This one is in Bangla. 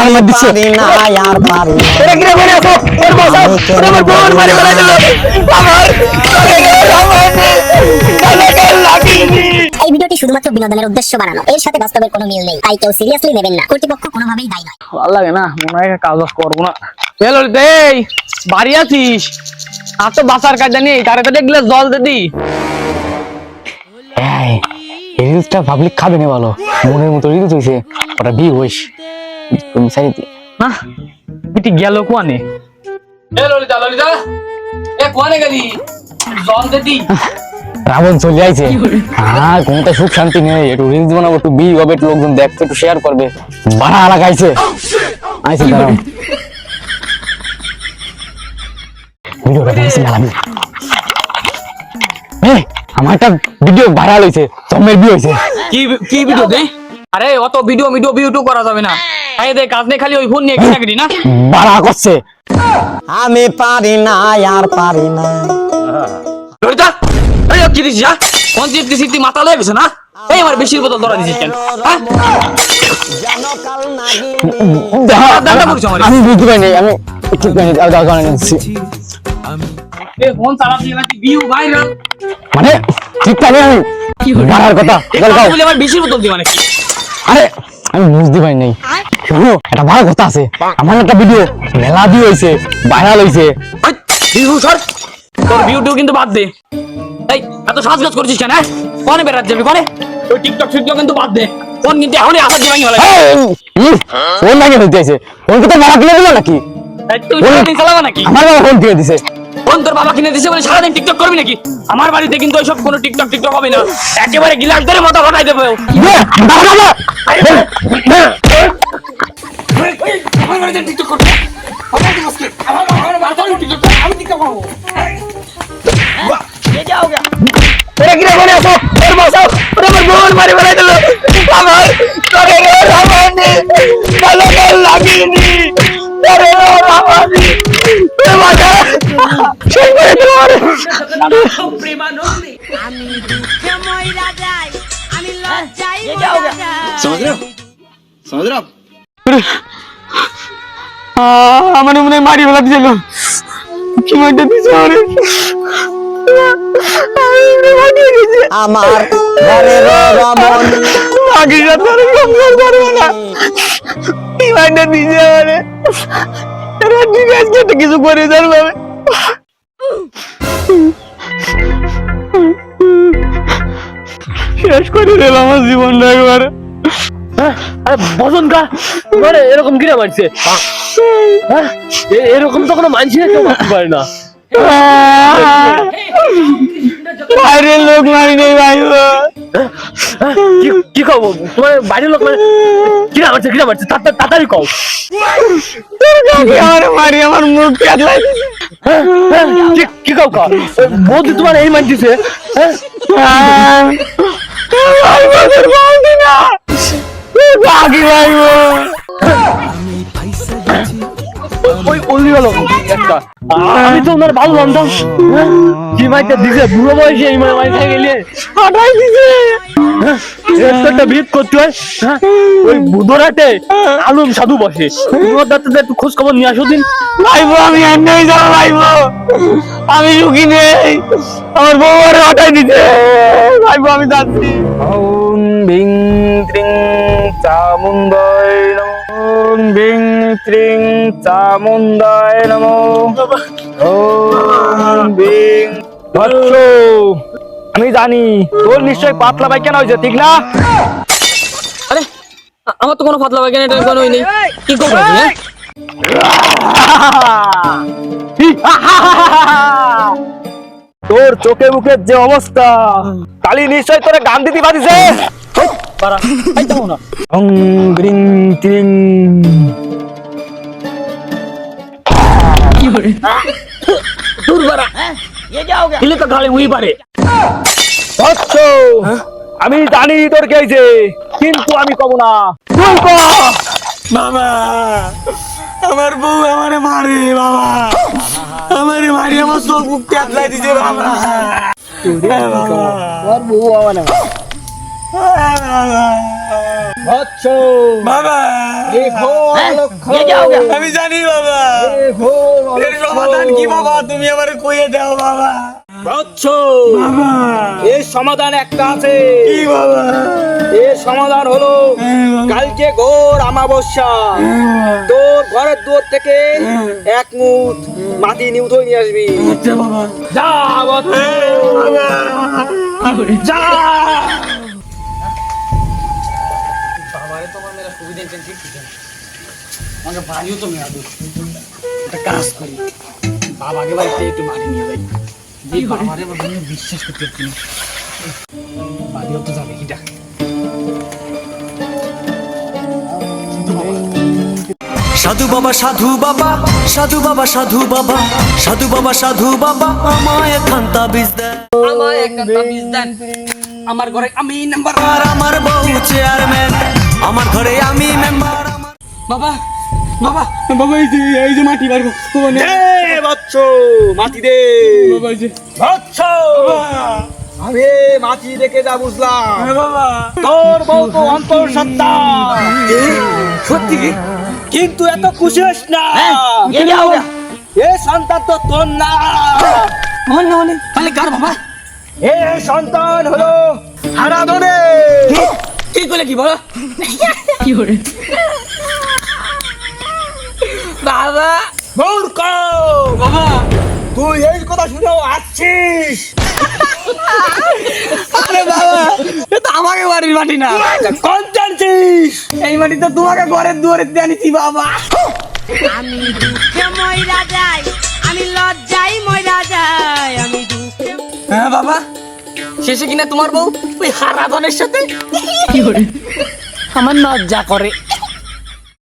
আমার দিচ্ছে আর পারি এটা কি রে করে আসো ওর বসা। আমার বোন মারি ফেলাই দিল আমার এই ভিডিওটি শুধুমাত্র বিনোদনের উদ্দেশ্য বানানো। এর সাথে বাস্তবের কোনো মিল নেই। তাই কেউ সিরিয়াসলি নেবেন না। কর্তৃপক্ষ কোনোভাবেই দায়ী নয়। ভালো লাগে না। মনে হয় কাজ করব না। হ্যালো এই বাড়ি আছিস? আর তো বাসার কাজটা নেই। তারে তো দেখলে জল দে দি। এই রিলসটা পাবলিক খাবে না বলো মনের মতো রিলস হইছে। ওটা বি হইস। তুমি সাইড না এটি গেল কোয়ানে? এ ললিতা ললিতা এ কোয়ানে গেলি? জল দে দি রাবণ চলে আইছে। হ্যাঁ কোনটা সুখ শান্তি নেই। একটু রিলস বানাবো একটু বি হবে একটু লোকজন দেখতে একটু শেয়ার করবে। বাড়া লাগাইছে আইছে দাঁড়াও। ভিডিওটা বানাইছি মেলাবি এই আমার একটা ভিডিও ভাইরাল হইছে জম্মের বি হইছে। কি কি ভিডিও দে আরে অত ভিডিও ভিডিও ভিডিও করা যাবে না। দে কাজ নেই খালি ওই ফোন নিয়ে কিনা না? বাড়া করছে। আমি পারি না আর পারি না। ললিতা আরে কি দিছিস যা কোন দিক দিছিস তুই মাথা লয়ে গেছে না? এই আমার বেশির বোতল ধরা দিছিস কেন হ্যাঁ? দাঁড়া আমি বুঝতে পারিনি আমি দাও দাও নিচ্ছি। মানে ঠিক পাইনি আমি? বাড়ার কথা আরে আমি বুঝতে পারি নাই শোনো একটা ভালো কথা আছে। আমার একটা ভিডিও মেলা দিয়ে হয়েছে ভাইরাল হয়েছে ভিউ তোর ভিউ কিন্তু বাদ দে। এই এত সাজগাজ করছিস কেন হ্যাঁ? কোনে যাবি কোনে? ওই টিকটক ফিকটক কিন্তু বাদ দে। ফোন কিন্তু এখনই আসার দিবাই ভালো ফোন লাগে হইতে আছে। ফোন তো মেলা কিনে দিল নাকি? তুই সারাদিন চালাবা নাকি? আমার বাবা ফোন কিনে দিছে। ফোন তোর বাবা কিনে দিছে বলে সারাদিন টিকটক করবি নাকি? আমার বাড়িতে কিন্তু ওইসব কোনো টিকটক টিকটক হবে না। একেবারে গিলাস ধরে মাথা ফাটাই দেবে কাল লাগেনি তোরে রে রামানি বাজা সেই আমার মনে কি মাইটা দিছে আরে আমার আর দিছে ঠিক কিছু করে যার ভাবে। শেষ করে দিল আমার জীবনটা একবারে। আরে বজন কা মানে এরকম কিরা মারছে? হ্যাঁ? এ- এরকম তো কোনো মানছি কেউ মারতে পারে না। বাইরের লোক মারি নেই ভাই কি কব? তোমার বাড়ির লোক মানে কিরা মারছে কিরা মারছে? তাড়াতাড়ি কও। আমার মারি আমার? কি- কও কা বৌদি তোমার এই মানতেছে হ্যাঁ? বাকি গেল। একটা। আমি তো ওনার ভালো জানতাম। হ্যাঁ? মাইটা দিছে বুড়ো বয়সে এই মাইটা গেলে। হাঁটাই দিছে। একটা ভিত করতে হয়। হ্যাঁ? ওই বুধরাটে আলম সাধু বসে। তোমার দাঁতে একটু খোঁজ খবর নিয়ে আসো দিন। ভাইব আমি আর নেই যাব ভাইব আমি সুখী নেই। আমার বউ আর হাঁটাই দিছে। ভাইব আমি যাচ্ছি বিং ত্রিং চামুন্ডায় নমো বিং ত্রিং চামুন্ডায় নমো। ওম বিং। আমি জানি তোর নিশ্চয় পাতলা পায়খানা কেন হয়েছে ঠিক না? আরে আমার তো কোনো ফাতলা বাগান এটা কোনো নেই। কি করব হ্যাঁ? তোর চোখে মুখের যে অবস্থা কালি নিশ্চয় তোরা গান দিতে পারিছে। পারা। এই না গ্রিং ত্রিং দূর বাড়া। দিলে তো গালে উই পারে বৎস আমি জানি তোর কে হয়েছে কিন্তু আমি কব না। তুই ক। বাবা আমার বউ আমারে মারে বাবা। আমারে মারি আমার চোখ মুখ পেটলাই দিছে বাবা। বৎস বাবা। আমি জানি বাবা। সমাধান কি বাবা? তুমি আমার কইয়ে দাও বাবা। বাবা। এর সমাধান একটা আছে। কি বাবা? এর সমাধান হলো কালকে ঘোর আমাবস্যা তোর ঘরের দুয়ার থেকে এক মুঠ মাটি নিউত নিয়ে আসবি। আচ্ছা বাবা। যা বৎস যা। বাবারে তোমার মেলা সুবিধা ঠিক ঠিক আমাকে বাড়িও তো মেলা দূর। একটা কাজ করি। বাবাকে বাড়িতে একটু মাটি নিয়ে যাই। যে বাবারে বাবা আমি বিশ্বাস করতে পারছি না। বাড়িও তো যাবে কিটা সাধু বাবা সাধু বাবা সাধু বাবা সাধু বাবা সাধু বাবা সাধু বাবা আমায় খান্তা বীজ দেয় আমার একটা তাবিজ দেন আমার ঘরে আমি নাম্বার আর আমার বউ চেয়ারম্যান আমার ঘরে আমি মেম্বার বাবা বাবা বাবা এই যে এই যে মাটি বার বৎস মাটি দে এই আমি মাটি দেখে যা বুঝলাম। তোর বউ তো অন্তর সত্তা সত্যি? কিন্তু এত খুশি হস না। এ সন্তান তো তোর না। মানে তাহলে কার বাবা? এ সন্তান হলো হারাধনে। কি করলে কি বলো? কি করে? বাবা। মূর্খ! বাবা! তুই এই কথা শুনেও আসছিস আরে বাবা! এ তো আমাকে বাড়ির মাটি না। কোন জানছিস? এই মাটি তো তোমাকে ঘরের দুয়ারে দিয়ে আনিছি বাবা। আমি দুঃখে ময়রা যাই আমি লজ্জাই ময়রা যাই আমি দুঃখে হ্যাঁ বাবা শেষে কিনা তোমার বউ ওই হারাধনের সাথে কি করে? আমার লজ্জা করে।